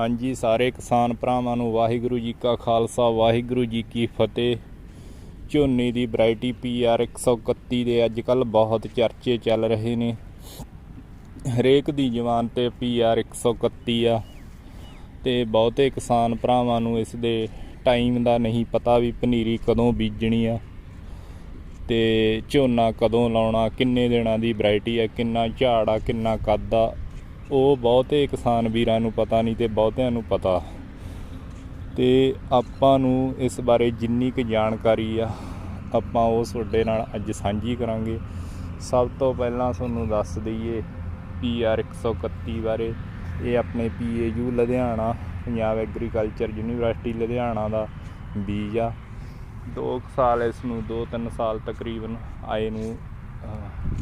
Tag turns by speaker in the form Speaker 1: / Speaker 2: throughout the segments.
Speaker 1: ਹਾਂਜੀ, ਸਾਰੇ ਕਿਸਾਨ ਭਰਾਵਾਂ ਨੂੰ ਵਾਹਿਗੁਰੂ ਜੀ ਕਾ ਖਾਲਸਾ, ਵਾਹਿਗੁਰੂ ਜੀ ਕੀ ਫਤਿਹ। ਝੋਨੇ ਦੀ ਵੈਰਾਈਟੀ PR 131 ਦੇ ਅੱਜ ਕੱਲ ਬਹੁਤ ਚਰਚੇ ਚੱਲ ਰਹੇ ਨੇ। ਹਰੇਕ ਦੀ ਜ਼ਬਾਨ ਤੇ PR 131 ਆ ਤੇ ਬਹੁਤੇ ਕਿਸਾਨ ਭਰਾਵਾਂ ਨੂੰ ਇਸ ਦੇ ਟਾਈਮ ਦਾ ਨਹੀਂ ਪਤਾ ਵੀ ਪਨੀਰੀ ਕਦੋਂ ਬੀਜਣੀ ਆ ਤੇ ਝੋਨਾ ਕਦੋਂ ਲਾਉਣਾ, ਕਿੰਨੇ ਦਿਨਾਂ ਦੀ ਵੈਰਾਈਟੀ ਆ, ਕਿੰਨਾ ਝਾੜ ਆ, ਕਿੰਨਾ ਕੱਦ ਆ। ਉਹ ਬਹੁਤੇ ਕਿਸਾਨ ਵੀਰਾਂ ਨੂੰ ਪਤਾ ਨਹੀਂ ਤੇ ਬਹੁਤਿਆਂ ਨੂੰ ਪਤਾ। ਤੇ ਆਪਾਂ ਨੂੰ ਇਸ ਬਾਰੇ ਜਿੰਨੀ ਕੁ ਜਾਣਕਾਰੀ ਆ, ਆਪਾਂ ਉਹ ਤੁਹਾਡੇ ਨਾਲ ਅੱਜ ਸਾਂਝੀ ਕਰਾਂਗੇ। ਸਭ ਤੋਂ ਪਹਿਲਾਂ ਤੁਹਾਨੂੰ ਦੱਸ ਦਈਏ PR 131 ਬਾਰੇ। ਇਹ ਆਪਣੇ PAU Ludhiana, Punjab agriculture university Ludhiana ਦਾ ਬੀਜ ਆ। 2 ਸਾਲ ਇਸ ਨੂੰ 2-3 ਸਾਲ ਤਕਰੀਬਨ ਆਏ ਨੂੰ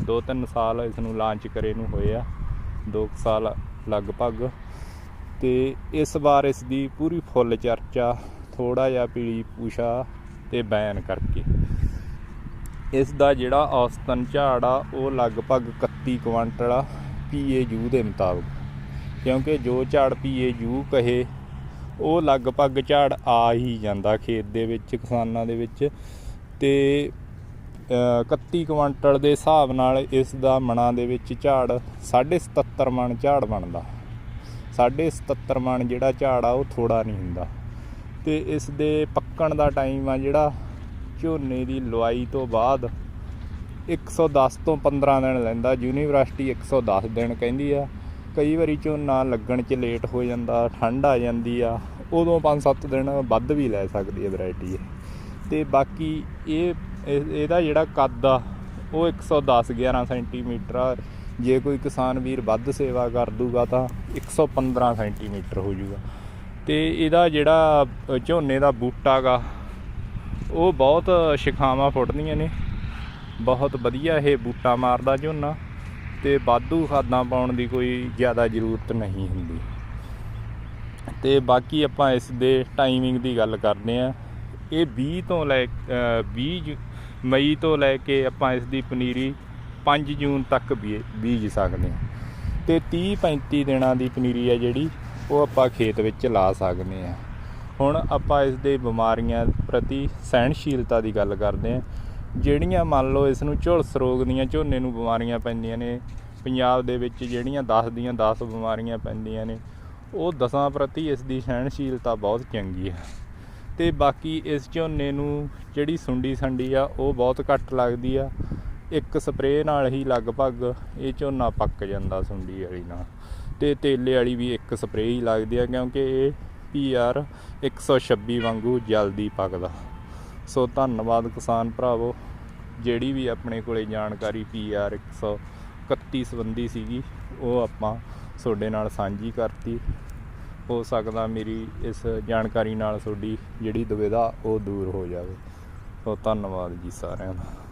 Speaker 1: 2-3 ਸਾਲ ਇਸ ਨੂੰ ਲਾਂਚ ਕਰੇ ਨੂੰ ਹੋਏ ਆ। 2 ਸਾਲ ਲਗਭਗ। ਤੇ ਇਸ ਵਾਰ ਇਸ ਦੀ ਪੂਰੀ ਫੁੱਲ ਚਰਚਾ ਥੋੜਾ ਜਿਹਾ ਪੀਲੀ ਪੂਸ਼ਾ ਤੇ ਬੈਨ ਕਰਕੇ। ਇਸ ਦਾ ਜਿਹੜਾ ਔਸਤਨ ਝਾੜ ਆ, ਉਹ ਲਗਭਗ 31 ਕੁਇੰਟਲ ਆ ਪੀਏਯੂ ਦੇ ਮੁਤਾਬਕ। ਕਿਉਂਕਿ ਜੋ ਝਾੜ ਪੀਏਯੂ ਕਹੇ, ਉਹ ਲਗਭਗ ਝਾੜ ਆ ਹੀ ਜਾਂਦਾ ਖੇਤ ਦੇ ਵਿੱਚ, ਕਿਸਾਨਾਂ ਦੇ ਵਿੱਚ। ਤੇ 31 ਕੁਇੰਟਲ ਦੇ ਹਿਸਾਬ ਨਾਲ ਇਸ ਦਾ ਮਣਾ ਦੇ ਵਿੱਚ ਝਾੜ 77 ਮਣ ਝਾੜ ਬਣਦਾ। 77 ਮਣ ਜਿਹੜਾ ਝਾੜ ਆ, ਉਹ ਥੋੜਾ ਨਹੀਂ ਹੁੰਦਾ। ਤੇ ਇਸ ਦੇ ਪੱਕਣ ਦਾ ਟਾਈਮ ਆ ਜਿਹੜਾ ਝੋਨੇ ਦੀ ਲੁਆਈ ਤੋਂ ਬਾਅਦ 110 ਤੋਂ 15 ਦਿਨ ਲੈਂਦਾ। ਯੂਨੀਵਰਸਿਟੀ 110 ਦਿਨ ਕਹਿੰਦੀ ਆ। ਕਈ ਵਾਰੀ ਝੋਨਾ ਲੱਗਣ 'ਚ ਲੇਟ ਹੋ ਜਾਂਦਾ, ਠੰਡ ਆ ਜਾਂਦੀ ਆ, ਉਦੋਂ 5-7 ਦਿਨ ਵੱਧ ਵੀ ਲੈ ਸਕਦੀ ਹੈ ਵੈਰਾਈਟੀ ਤੇ ਬਾਕੀ ਇਹ- ਇਹਦਾ ਜਿਹੜਾ ਕੱਦ ਆ ਉਹ 110 11 ਸੈਂਟੀਮੀਟਰ ਆ। ਜੇ ਕੋਈ ਕਿਸਾਨ ਵੀਰ ਵੱਧ ਸੇਵਾ ਕਰ ਦੂਗਾ ਤਾਂ 115 ਸੈਂਟੀਮੀਟਰ ਹੋ ਜਾਊਗਾ ਤੇ ਇਹਦਾ ਜਿਹੜਾ ਝੋਨੇ ਦਾ ਬੂਟਾ ਗਾ ਉਹ ਬਹੁਤ ਸ਼ਿਖਾਵਾਂ ਫੁੱਟਦੀਆਂ ਨੇ। ਬਹੁਤ ਵਧੀਆ ਇਹ ਬੂਟਾ ਮਾਰਦਾ ਝੋਨਾ ਤੇ ਬਾਧੂ ਖਾਦਾਂ ਪਾਉਣ ਦੀ ਕੋਈ ਜ਼ਿਆਦਾ ਜ਼ਰੂਰਤ ਨਹੀਂ ਹੁੰਦੀ। ਤੇ ਬਾਕੀ ਆਪਾਂ ਇਸ ਦੇ ਟਾਈਮਿੰਗ ਦੀ ਗੱਲ ਕਰਦੇ ਆ ਇਹ 20 ਤੋਂ ਲੈ ਅ, 20 ਮਈ ਤੋਂ ਲੈ ਕੇ ਆਪਾਂ ਇਸ ਦੀ ਪਨੀਰੀ 5 ਜੂਨ ਤੱਕ ਬੀ- ਬੀਜ ਸਕਦੇ ਹਾਂ। ਤੇ 30 35 ਦਿਨਾਂ ਦੀ ਪਨੀਰੀ ਹੈ ਜਿਹੜੀ, ਉਹ ਆਪਾਂ ਖੇਤ ਵਿੱਚ ਲਾ ਸਕਦੇ ਹਾਂ। ਹੁਣ ਆਪਾਂ ਇਸ ਦੇ ਬਿਮਾਰੀਆਂ ਪ੍ਰਤੀ ਸਹਿਣਸ਼ੀਲਤਾ ਦੀ ਗੱਲ ਕਰਦੇ ਹਾਂ। ਜਿਹੜੀਆਂ ਮੰਨ ਲਓ ਇਸ ਨੂੰ ਝੁਲਸ ਰੋਗ ਦੀਆਂ ਝੋਨੇ ਨੂੰ ਬਿਮਾਰੀਆਂ ਪੈਂਦੀਆਂ ਨੇ, ਪੰਜਾਬ ਦੇ ਵਿੱਚ ਜਿਹੜੀਆਂ 10 ਦੀਆਂ 10 ਬਿਮਾਰੀਆਂ ਪੈਂਦੀਆਂ ਨੇ, ਉਹ ਦਸਾਂ ਪ੍ਰਤੀ ਇਸ ਦੀ ਸਹਿਣਸ਼ੀਲਤਾ ਬਹੁਤ ਚੰਗੀ ਹੈ। ਤੇ ਬਾਕੀ ਇਸ ਝੋਨੇ ਨੂੰ ਜਿਹੜੀ ਸੁੰਡੀ ਸੰਡੀ ਆ, ਉਹ ਬਹੁਤ ਘੱਟ ਲੱਗਦੀ ਆ। ਇੱਕ ਸਪਰੇਅ ਨਾਲ ਹੀ ਲਗਭਗ ਇਹ ਝੋਨਾ ਪੱਕ ਜਾਂਦਾ ਸੁੰਡੀ ਵਾਲੀ ਨਾਲ। ਤੇ ਤੇਲੇ ਵਾਲੀ ਵੀ ਇੱਕ ਸਪਰੇਅ ਹੀ ਲੱਗਦੀ ਆ, ਕਿਉਂਕਿ ਇਹ PR 126 ਵਾਂਗੂ ਜਲਦੀ ਪੱਕਦਾ। ਸੋ ਧੰਨਵਾਦ ਕਿਸਾਨ ਭਰਾਵੋ, ਜਿਹੜੀ ਵੀ ਆਪਣੇ ਕੋਲੇ ਜਾਣਕਾਰੀ PR 131 ਸੰਬੰਧੀ ਸੀਗੀ, ਉਹ ਆਪਾਂ ਤੁਹਾਡੇ ਨਾਲ ਸਾਂਝੀ ਕਰਤੀ। ਹੋ ਸਕਦਾ ਮੇਰੀ ਇਸ ਜਾਣਕਾਰੀ ਨਾਲ ਤੁਹਾਡੀ ਜਿਹੜੀ ਦੁਵਿਧਾ ਉਹ ਦੂਰ ਹੋ ਜਾਵੇ। ਸੋ ਧੰਨਵਾਦ ਜੀ ਸਾਰਿਆਂ ਦਾ।